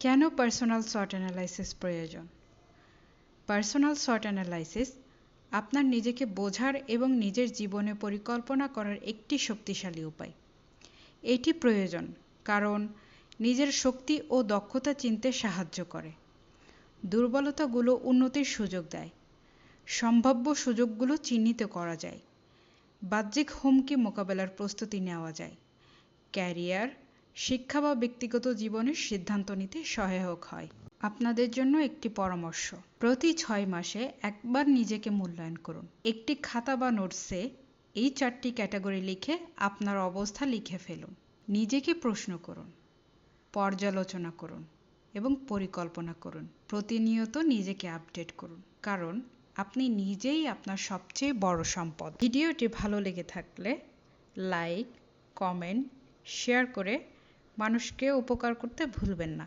কেন personal SWOT analysis প্রয়োজন? Personal SWOT analysis আপনার নিজেকে বোঝার এবং নিজের জীবনে পরিকল্পনা করার একটি শক্তিশালী উপায়। এটি প্রয়োজন কারণ নিজের শক্তি ও দক্ষতা চিনতে সাহায্য করে। দুর্বলতাগুলো উন্নতির সুযোগ দেয়। সম্ভাব্য সুযোগগুলো চিহ্নিত করা যায়। বাহ্যিক হুমকি মোকাবেলার প্রস্তুতি নেওয়া যায়। ক্যারিয়ার শিক্ষা বা ব্যক্তিগত জীবনের সিদ্ধান্ত নিতে সহায়ক হয়। আপনাদের জন্য একটি পরামর্শ, প্রতি ছয় মাসে একবার নিজেকে মূল্যায়ন করুন। একটি খাতা বা নোটসে এই চারটি ক্যাটাগরি লিখে আপনার অবস্থা লিখে ফেলুন। নিজেকে প্রশ্ন করুন, পর্যালোচনা করুন এবং পরিকল্পনা করুন। প্রতিনিয়ত নিজেকে আপডেট করুন, কারণ আপনি নিজেই আপনার সবচেয়ে বড় সম্পদ। ভিডিওটি ভালো লেগে থাকলে লাইক, কমেন্ট, শেয়ার করে মানুষকে উপকার করতে ভুলবেন না।